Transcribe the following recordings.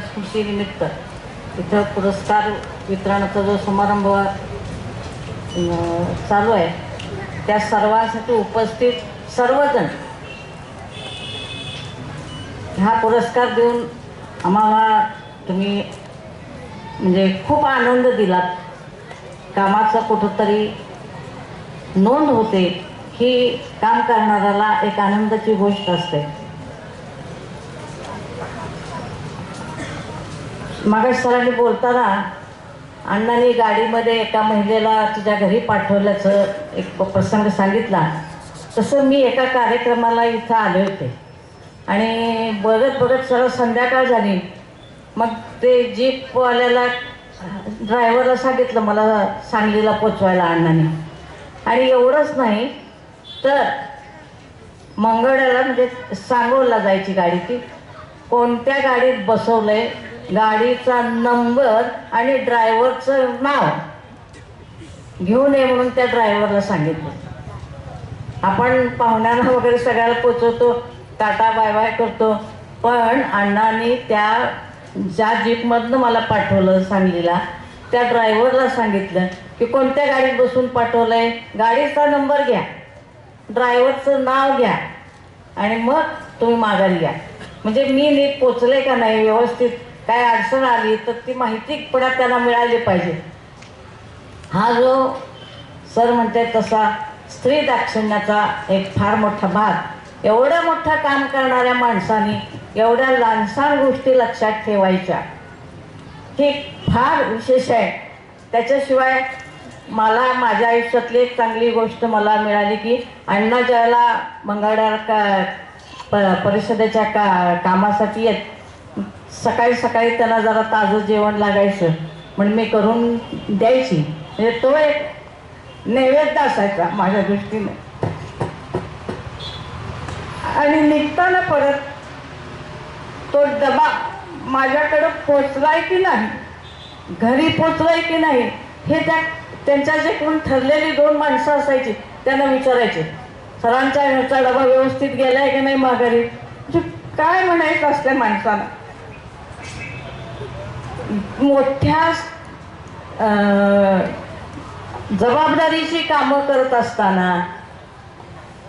स्मृतीनिमित्त इथं पुरस्कार वितरणाचा जो समारंभ चालू आहे त्या सर्वांसाठी उपस्थित सर्वजण हा पुरस्कार देऊन आम्हाला तुम्ही म्हणजे खूप आनंद दिलात. कामाचं कुठंतरी नोंद होते ही काम करणाऱ्याला एक आनंदाची गोष्ट असते. मागास सरांनी बोलताना अण्णांनी गाडीमध्ये एका महिलेला तिच्या घरी पाठवल्याचं एक प्रसंग सांगितला. तसं मी एका कार्यक्रमाला इथं आले होते. आणि बघत बघत सरळ संध्याकाळ झाली. मग ते जीपवाल्याला ड्रायव्हरला सांगितलं मला सांगलीला पोचवायला अण्णांनी. आणि एवढंच नाही तर मंगळ्याला म्हणजे सांगोला जायची गाडी ती. कोणत्या गाडीत बसवलं आहे गाडीचा नंबर आणि ड्रायव्हरचं नाव. घेऊन ये म्हणून त्या ड्रायव्हरला सांगितलं. आपण पाहुण्यांना वगैरे सगळ्याला पोचवतो टाटा बाय बाय करतो. पण अण्णांनी त्या ज्या जीपमधनं मला पाठवलं सांगलीला त्या ड्रायव्हरला सांगितलं की कोणत्या गाडीत बसून पाठवलंय? गाडीचा नंबर घ्या. ड्रायव्हरचं नाव घ्या. आणि मग तुम्ही माघारी घ्या म्हणजे मी नीट पोचले का नाही व्यवस्थित? काय अडचण आली तर ती माहिती पण त्यांना मिळाली पाहिजे. हा जो सर म्हणते तसा स्त्री दाक्षिण्याचा एक फार मोठा भाग. एवढं मोठं काम करणाऱ्या माणसाने एवढ्या लहानसहान गोष्टी लक्षात ठेवायच्या. हे फार विशेष आहे. त्याच्याशिवाय मला माझ्या आयुष्यातली एक चांगली गोष्ट मला मिळाली की अण्णा ज्याला मंगळवार का प परिषदेच्या का कामासाठी येत सकाळी सकाळी त्यांना जरा ताजं जेवण लागायचं. म्हणून मी करून द्यायची. म्हणजे तो एक नैवेद्य असायचा माझ्या दृष्टीने. आणि निघताना परत तो डबा माझ्याकडं पोचलाय की नाही घरी पोचलाय की नाही हे त्या त्यांच्या जे कोण ठरलेली दोन माणसं असायची त्यांना विचारायचे. सरांचा ह्याचा डबा व्यवस्थित गेलाय की नाही माघारी? म्हणजे काय म्हणायचं असते माणसाला? मोठ्या जबाबदारीची कामं करत असताना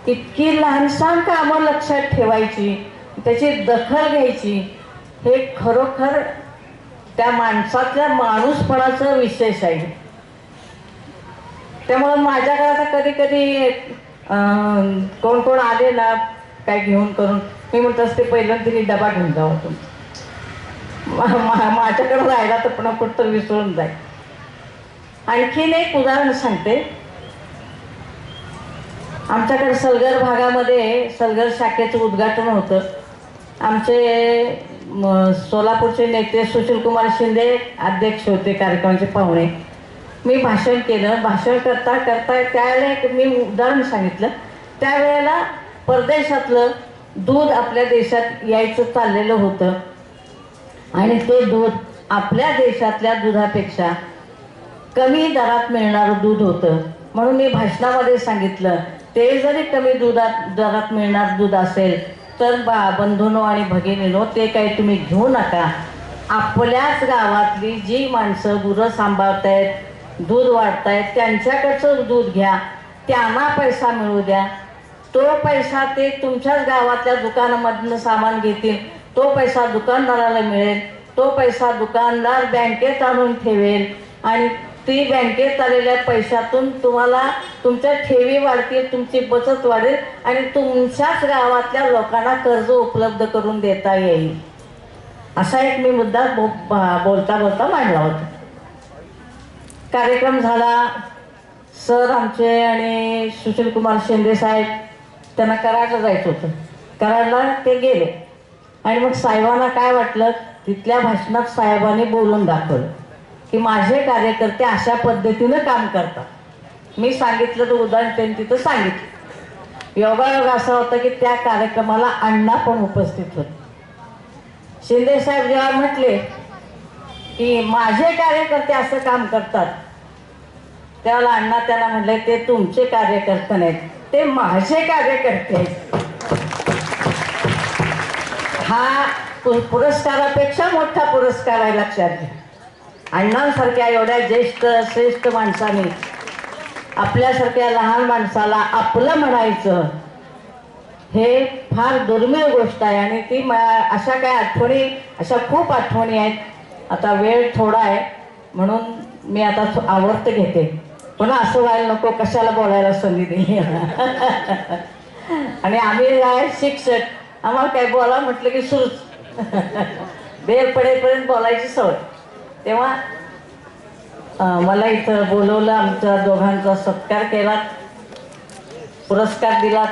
इतकी लहानसहान कामं लक्षात ठेवायची त्याची दखल घ्यायची हे खरोखर त्या माणसातल्या माणूसपणाचं विशेष आहे. त्यामुळं माझ्याकडे आता कधी कधी कोण कोण आले ना काय घेऊन करून मी म्हणत असते पहिल्यांदा तिने डबा घेऊन जावा तुमचा. माझ्याकडे राहिला तर पुन्हा कुठं विसरून जाईल. आणखीन एक उदाहरण सांगते. आमच्याकडे सलगर भागामध्ये सलगर शाखेचं उद्घाटन होतं. आमचे सोलापूरचे नेते सुशीलकुमार शिंदे अध्यक्ष होते कार्यक्रमाचे पाहुणे. मी भाषण केलं. भाषण करता करता त्यावेळेला एक मी उदाहरण सांगितलं. त्यावेळेला परदेशातलं दूध आपल्या देशात यायचं चाललेलं होतं. आणि ते दूध आपल्या देशातल्या दुधापेक्षा कमी दरात मिळणारं दूध होतं. म्हणून मी भाषणामध्ये सांगितलं ते जरी कमी दुधात दरात मिळणार दूध असेल तर बा बंधूनो आणि भगिनीनो ते काही तुम्ही घेऊ नका. आपल्याच गावातली जी माणसं गुरं सांभाळतायत दूध वाढतायत त्यांच्याकडचं दूध घ्या त्यांना पैसा मिळू द्या. तो पैसा ते तुमच्याच गावातल्या दुकानामधनं सामान घेतील. तो पैसा दुकानदाराला मिळेल तो पैसा दुकानदार बँकेत आणून ठेवेल आणि ती बँकेत आलेल्या पैशातून तुम्हाला तुमच्या ठेवी वाढतील तुमची बचत वाढेल आणि तुमच्याच गावातल्या लोकांना कर्ज उपलब्ध करून देता येईल. असा एक मी मुद्दा बो बोलता बोलता मांडला होता. कार्यक्रम झाला. सर आमचे आणि सुशीलकुमार शिंदे साहेब त्यांना कराडला जायचं होतं. कराडला ते गेले. आणि मग साहेबांना काय वाटलं? तिथल्या भाषणात साहेबांनी बोलून दाखवलं की माझे कार्यकर्ते अशा पद्धतीनं काम करतात. मी सांगितलं तर उदाहरण त्यांनी तिथं सांगितलं. योगायोग असा होता की त्या कार्यक्रमाला अण्णा पण उपस्थित होते. शिंदे साहेब जेव्हा म्हटले की माझे कार्यकर्ते असं काम करतात त्यावेळेला अण्णा त्यांना म्हटले ते तुमचे कार्यकर्ते नाहीत ते माझे कार्यकर्ते आहेत. हा पु- पुरस्कारापेक्षा मोठा पुरस्कार आहे लक्षात घ्या. अण्णांसारख्या एवढ्या ज्येष्ठ श्रेष्ठ माणसाने आपल्यासारख्या लहान माणसाला आपलं म्हणायचं हे फार दुर्मिळ गोष्ट आहे आणि ती म अशा काय आठवणी अशा खूप आठवणी आहेत. आता वेळ थोडा आहे म्हणून मी आता आवर्त घेते. पुन्हा असं व्हायला नको कशाला बोलायला संधी दिली. आणि आम्ही आहे शिक्षक. आम्हाला काय बोला म्हटलं की सुरूच बेल पडेपर्यंत बोलायची सवय. तेव्हा मला इथं बोलवलं आमच्या दोघांचा सत्कार केला पुरस्कार दिला.